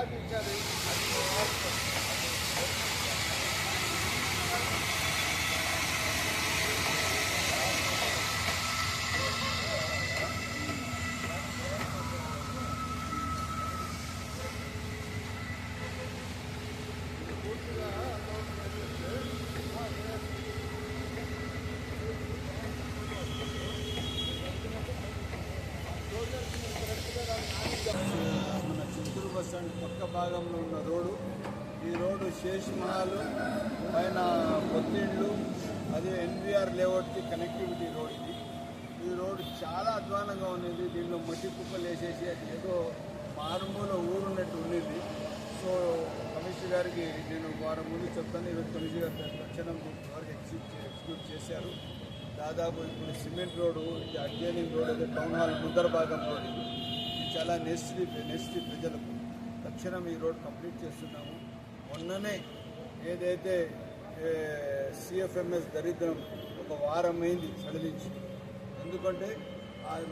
grabbed each other. Restaurant పక్క భాగంలో ఉన్న రోడ్డు. ఈ రోడ్డు శేష్ మహల్ పైన కొత్తిండ్లు అదే ఎన్బిఆర్ లేఅవుట్కి కనెక్టివిటీ రోడ్ ఇది. ఈ రోడ్డు చాలా అధ్వానంగా ఉన్నది. దీనిలో మట్టి కుప్పలు వేసేసి ఏదో మారుమూల ఊరున్నట్టు ఉండేది సో కమిషనర్ గారికి నేను వారం ముందు చెప్తాను. ఈరోజు కమిషనర్ గారు తక్షణం వరకు ఎగ్జిక్యూట్ ఎగ్జిక్యూట్ చేశారు. దాదాపు ఇప్పుడు సిమెంట్ రోడ్డు ఇది అడ్జైనింగ్ రోడ్ అదే టౌన్ హాల్ ముందర భాగం రోడ్ ఇది. చాలా నెస్టి నెస్టి ప్రజలకు. తక్షణం ఈ రోడ్ కంప్లీట్ చేస్తున్నాము. మొన్ననే ఏదైతే సిఎఫ్ఎంఎస్ దరిద్రం ఒక వారం అయింది సడలించి. ఎందుకంటే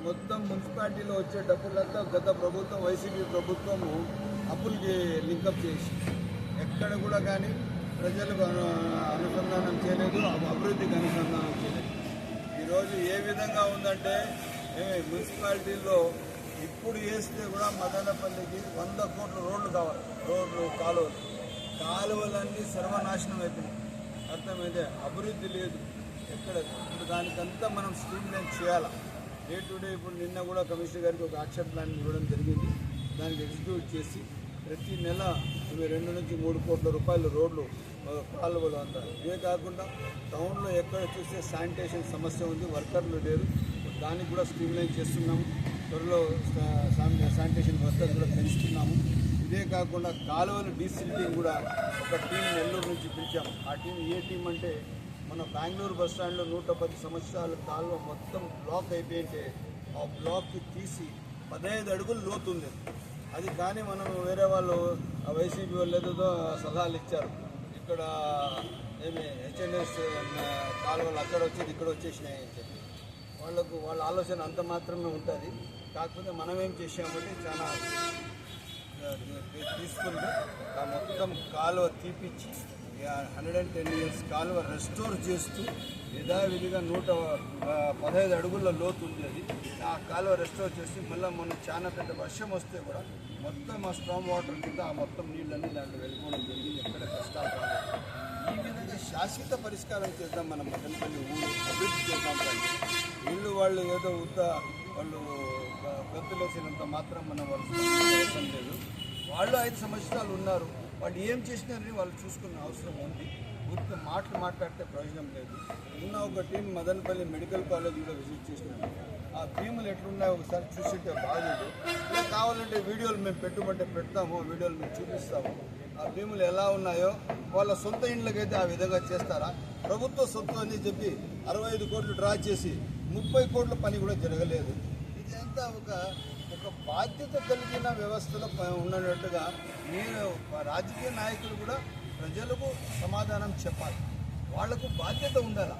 మొత్తం మున్సిపాలిటీలో వచ్చే డబ్బులంతా గత ప్రభుత్వం వైసీపీ ప్రభుత్వము అప్పులకి లింకప్ చేసి. ఎక్కడ కూడా కానీ ప్రజలకు అనుసంధానం చేయలేదు అభివృద్ధికి అనుసంధానం చేయలేదు. ఈరోజు ఏ విధంగా ఉందంటే ఏ మున్సిపాలిటీలో ఇప్పుడు వేస్తే కూడా మదనపల్లికి వంద కోట్ల రోడ్లు కావాలి. రోడ్లు కాలువలు. కాలువలన్నీ సర్వనాశనం అయిపోయినాయి. అర్థమైతే అభివృద్ధి లేదు. ఎక్కడ? ఇప్పుడు దానికంతా మనం స్ట్రీమ్లైన్ చేయాలి? చేయాలా డే టు డే ఇప్పుడు నిన్న కూడా కమిషనర్ గారికి ఒక యాక్షన్ ప్లాన్ ఇవ్వడం జరిగింది. దానికి ఎగ్జిక్యూట్ చేసి ప్రతి నెల ఇవి రెండు నుంచి మూడు కోట్ల రూపాయలు రోడ్లు కాలువలు అంటారు ఇవే కాకుండా టౌన్లో ఎక్కడ చూస్తే శానిటేషన్ సమస్య ఉంది వర్కర్లు లేరు. దానికి కూడా స్ట్రీమ్ లైన్ చేస్తున్నాము. త్వరలో శానిటేషన్ వర్కర్స్ కూడా పెంచుతున్నాము. ఇదే కాకుండా కాలువలు డీసిల్టింగ్ కూడా ఒక టీం నెల్లూరు నుంచి పిలిచాం ఆ టీం ఏ టీం అంటే మన బెంగళూరు బస్ స్టాండ్లో నూట పది సంవత్సరాల కాలువ మొత్తం బ్లాక్ అయిపోయింటే ఆ బ్లాక్కి తీసి పదహైదు అడుగులు లోతుంది అది కానీ మనం వేరే వాళ్ళు ఆ వైసీపీ వాళ్ళు ఏదో సలహాలు ఇచ్చారు. ఇక్కడ ఏమి హెచ్ఎన్ఎస్ కాలువలు అక్కడ వచ్చేది ఇక్కడ వచ్చేసినాయి అని చెప్పి. వాళ్ళకు వాళ్ళ ఆలోచన అంత మాత్రమే ఉంటుంది. కాకపోతే మనం ఏం చేసామంటే చాలా తీసుకుంటే ఆ మొత్తం కాలువ తీపిచ్చి హండ్రెడ్ అండ్ టెన్ ఇయర్స్ కాలువ రెస్టోర్ చేస్తూ యథావిధిగా నూట పదహైదు అడుగుల లోతు ఉంది అది. ఆ కాలువ రెస్టోర్ చేసి మళ్ళీ మొన్న చాలా పెద్ద వర్షం వస్తే కూడా మొత్తం ఆ స్ట్రాంగ్ వాటర్ కింద ఆ మొత్తం నీళ్ళన్నీ దాంట్లో వెళ్ళిపోవడం జరిగింది. ఎక్కడ కష్టాలు ఈ విధంగా శాశ్వత పరిష్కారం చేద్దాం మనం మదనపల్లి ఊరు. అభివృద్ధి చేద్దాం వీళ్ళు వాళ్ళు ఏదో ఉద్ద వాళ్ళు గంతులేసినంత మాత్రం మనం వాళ్ళు అవసరం లేదు. వాళ్ళు ఐదు సంవత్సరాలు ఉన్నారు. వాళ్ళు ఏం చేసినారని వాళ్ళు చూసుకున్న అవసరం ఉంది. గుర్తు మాటలు మాట్లాడితే ప్రయోజనం లేదు. ఉన్న ఒక టీం మదనపల్లి మెడికల్ కాలేజ్ కూడా విజిట్ చేసినాము ఆ భీములు ఎట్లున్నాయో ఒకసారి చూసింటే బాగలేదు ఇలా కావాలంటే వీడియోలు మేము పెట్టుకుంటే పెడతాము వీడియోలు మేము చూపిస్తాము. ఆ భీములు ఎలా ఉన్నాయో వాళ్ళ సొంత ఇండ్లకైతే ఆ విధంగా చేస్తారా? ప్రభుత్వ సొత్తు అని చెప్పి అరవై ఐదు కోట్లు డ్రా చేసి ముప్పై కోట్ల పని కూడా జరగలేదు. ఇదంతా ఒక ఒక బాధ్యత కలిగిన వ్యవస్థలో ఉన్నట్టుగా నేను రాజకీయ నాయకులు కూడా ప్రజలకు సమాధానం చెప్పాలి. వాళ్ళకు బాధ్యత ఉండాలి?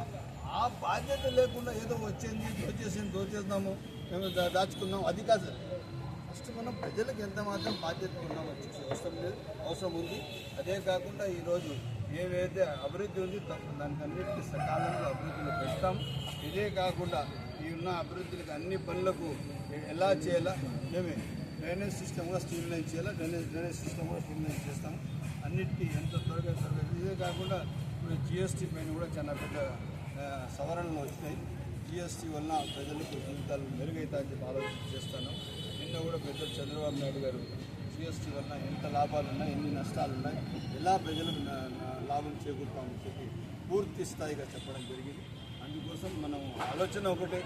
ఆ బాధ్యత లేకుండా ఏదో వచ్చింది దోచేసింది దోచేద్దాము మేము దా- దాచుకున్నాం. అది కాదు. ఫస్ట్ మనం ప్రజలకు ఎంత మాత్రం బాధ్యత ఉన్నామో చూసి అవసరం లేదు అవసరం ఉంది. అదే కాకుండా ఈరోజు ఏవైతే అభివృద్ధి ఉంది దానికన్నిటికీ సకాలంలో అభివృద్ధిలో పెడతాం. ఇదే కాకుండా ఈ ఉన్న అభివృద్ధికి అన్ని పనులకు ఎలా చేయాలా? మేమే డ్రైనేజ్ సిస్టమ్ కూడా స్ట్రీమ్ లైన్ చేయాలా? డ్రైనేజ్ డ్రైనేజ్ సిస్టమ్ కూడా స్ట్రీమ్ లైన్ చేస్తాం. అన్నిటికీ ఎంత త్వరగా త్వరగా ఇదే కాకుండా ఇప్పుడు జిఎస్టీ పైన కూడా చాలా పెద్ద సవరణలు వచ్చినాయి. జిఎస్టీ వలన ప్రజలకు జీవితాలు మెరుగైతాయని చెప్పి ఆలోచన చేస్తాను. నిన్న కూడా పెద్ద చంద్రబాబు నాయుడు గారు జిఎస్టీ వలన ఎంత లాభాలు ఉన్నాయి ఎన్ని నష్టాలు ఉన్నాయి ఎలా ప్రజలకు లాభం చేకూరుతామని చెప్పి పూర్తి స్థాయిగా చెప్పడం జరిగింది. అందుకోసం మనం ఆలోచన ఒకటే.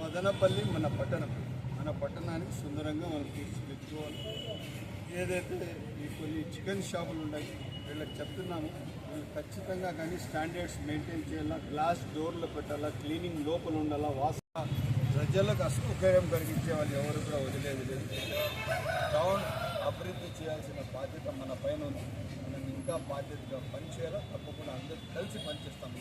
మదనపల్లి మన పట్టణం. మన పట్టణానికి సుందరంగా మనం తీర్చిదిద్దుకోవాలి. ఏదైతే ఈ కొన్ని చికెన్ షాపులు ఉన్నాయి వీళ్ళకి చెప్తున్నాము వీళ్ళు ఖచ్చితంగా కానీ స్టాండర్డ్స్ మెయింటైన్ చేయాలా గ్లాస్ డోర్లు పెట్టాలా క్లీనింగ్ లోపల ఉండాలా వాసన ప్రజలకు అసౌకర్యం కలిగించే వాళ్ళు ఎవరు కూడా వదిలేదు. లేదు టౌన్ అభివృద్ధి చేయాల్సిన బాధ్యత మన పైన ఉంది. మనం ఇంకా బాధ్యతగా పనిచేయాలా? తప్పకుండా అందరూ కలిసి పనిచేస్తాం.